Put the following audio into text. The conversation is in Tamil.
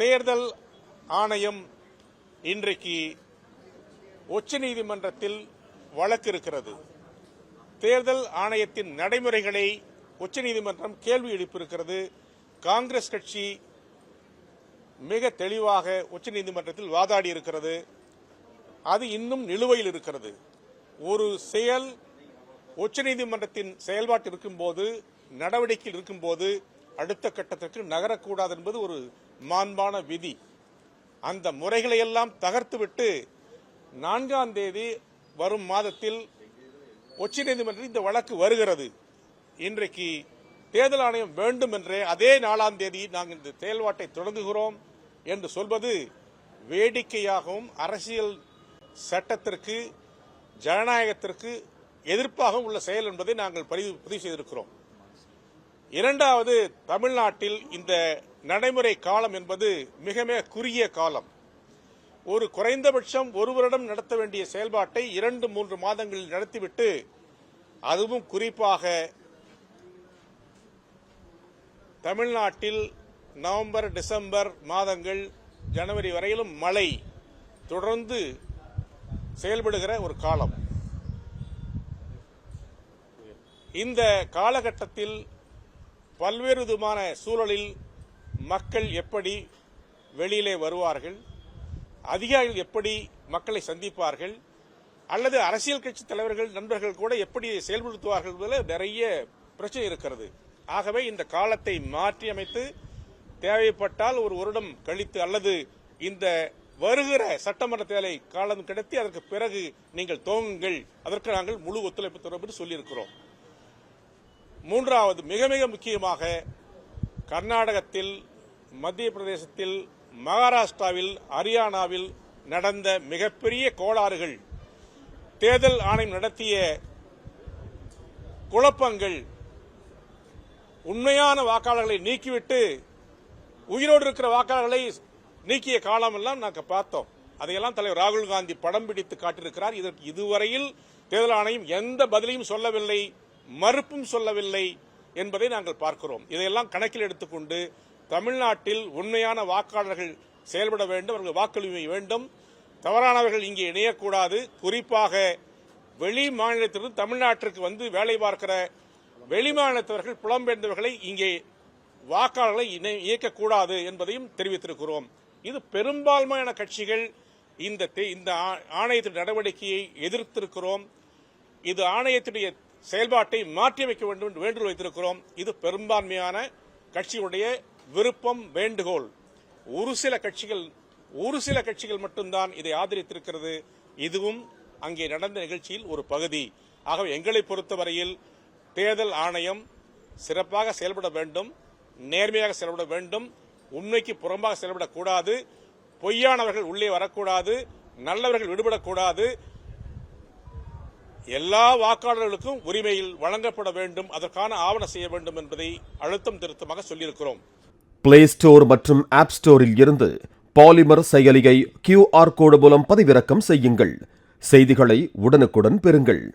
தேர்தல் ஆணையம் இன்றைக்கு உச்சநீதிமன்றத்தில் வழக்கு இருக்கிறது தேர்தல் ஆணையத்தின் நடைமுறைகளை உச்சநீதிமன்றம் கேள்வி எழுப்பியிருக்கிறது. காங்கிரஸ் கட்சி மிக தெளிவாக உச்சநீதிமன்றத்தில் வாதாடி இருக்கிறது அது இன்னும் நிலுவையில் இருக்கிறது. ஒரு செயல் உச்சநீதிமன்றத்தின் செயல்பாட்டு இருக்கும்போது நடவடிக்கையில் இருக்கும்போது அடுத்த கட்டத்திற்கு நகரக்கூடாது என்பது ஒரு மாண்பான விதி. அந்த முறைகளை எல்லாம் தகர்த்துவிட்டு நான்காம் தேதி வரும் மாதத்தில் உச்சநீதிமன்றத்தில் இந்த வழக்கு வருகிறது. இன்றைக்கு தேர்தல் ஆணையம் வேண்டும் என்றே அதே நாலாம் தேதி நாங்கள் இந்த செயல்பாட்டை தொடங்குகிறோம் என்று சொல்வது வேடிக்கையாகவும் அரசியல் சட்டத்திற்கு ஜனநாயகத்திற்கு எதிர்ப்பாகவும் உள்ள செயல் என்பதை நாங்கள் பதிவு பதிவு செய்திருக்கிறோம். இரண்டாவது தமிழ்நாட்டில் இந்த நடைமுறை காலம் என்பது மிக மிக குறுகிய காலம். ஒரு குறைந்தபட்சம் ஒரு வருடம் நடத்த வேண்டிய செயல்பாட்டை இரண்டு மூன்று மாதங்களில் நடத்திவிட்டு அதுவும் குறிப்பாக தமிழ்நாட்டில் நவம்பர் டிசம்பர் மாதங்கள் ஜனவரி வரையிலும் மழை தொடர்ந்து செயல்படுகிற ஒரு காலம். இந்த காலகட்டத்தில் பல்வேறு விதமான சூழலில் மக்கள் எப்படி வெளியிலே வருவார்கள் அதிகாரிகள் எப்படி மக்களை சந்திப்பார்கள் அல்லது அரசியல் கட்சி தலைவர்கள் நண்பர்கள் கூட எப்படி செயல்படுத்துவார்கள் என்பதில் நிறைய பிரச்சனை இருக்கிறது. ஆகவே இந்த காலத்தை மாற்றி அமைத்து தேவைப்பட்டால் ஒரு வருடம் கழித்து அல்லது இந்த வருகிற சட்டமன்ற தேர்தலை காலம் கிடைத்து அதற்கு பிறகு நீங்கள் துவங்குங்கள். அதற்கு நாங்கள் முழு ஒத்துழைப்பு தரும் என்று சொல்லியிருக்கிறோம். மூன்றாவது மிக மிக முக்கியமாக கர்நாடகத்தில் மத்திய பிரதேசத்தில் மகாராஷ்டிராவில் ஹரியானாவில் நடந்த மிகப்பெரிய கோளாறுகள். தேர்தல் ஆணையம் நடத்திய குழப்பங்கள் உண்மையான வாக்காளர்களை நீக்கிவிட்டு உயிரோடு இருக்கிற வாக்காளர்களை நீக்கிய காலமெல்லாம் நாங்கள் பார்த்தோம். அதையெல்லாம் தலைவர் ராகுல் காந்தி படம் பிடித்து காட்டியிருக்கிறார். இதற்கு இதுவரையில் தேர்தல் ஆணையம் எந்த பதிலையும் சொல்லவில்லை. மறுப்பும் சொல்லவில்லை என்பதை நாங்கள் பார்க்கிறோம். இதையெல்லாம் கணக்கில் எடுத்துக்கொண்டு தமிழ்நாட்டில் உண்மையான வாக்காளர்கள் செயல்பட வேண்டும் அவர்கள் வாக்குரிமை வேண்டும். தவறானவர்கள் இங்கே இணையக்கூடாது. குறிப்பாக வெளி மாநிலத்திலிருந்து தமிழ்நாட்டிற்கு வந்து வேலை பார்க்கிற வெளி மாநிலத்தவர்கள் புலம்பெயர்ந்தவர்களை இங்கே வாக்காளர்களை இணை- இயக்கக்கூடாது என்பதையும் தெரிவித்திருக்கிறோம். இது பெரும்பான்மையான கட்சிகள் இந்த இந்த ஆ- ஆணையத்தின் நடவடிக்கையை எதிர்த்திருக்கிறோம். இது ஆணையத்துடைய செயல்பாட்டை மாற்றியமைக்க வேண்டும் என்று வேண்டுகோள் வைத்திருக்கிறோம். இது பெரும்பான்மையான கட்சியுடைய விருப்பம் வேண்டுகோள். ஒரு சில கட்சிகள் ஒரு சில கட்சிகள் மட்டும்தான் இதை ஆதரித்திருக்கிறது. இதுவும் அங்கே நடந்த நிகழ்ச்சியில் ஒரு பகுதி. ஆகவே எங்களை பொறுத்தவரையில் தேர்தல் ஆணையம் சிறப்பாக செயல்பட வேண்டும் நேர்மையாக செயல்பட வேண்டும் உண்மைக்கு புறம்பாக செயல்படக்கூடாது பொய்யானவர்கள் உள்ளே வரக்கூடாது நல்லவர்கள் விடுபடக்கூடாது எல்லா வாக்காளர்களுக்கும் உரிமையில் வழங்கப்பட வேண்டும் அதற்கான ஆவணம் செய்ய வேண்டும் என்பதை அழுத்தம் திருத்தமாக சொல்லியிருக்கிறோம். பிளே ஸ்டோர் மற்றும் ஆப் ஸ்டோரில் இருந்து பாலிமர் செயலியை கியூஆர் கோடு மூலம் பதிவிறக்கம் செய்யுங்கள். செய்திகளை உடனுக்குடன் பெறுங்கள்.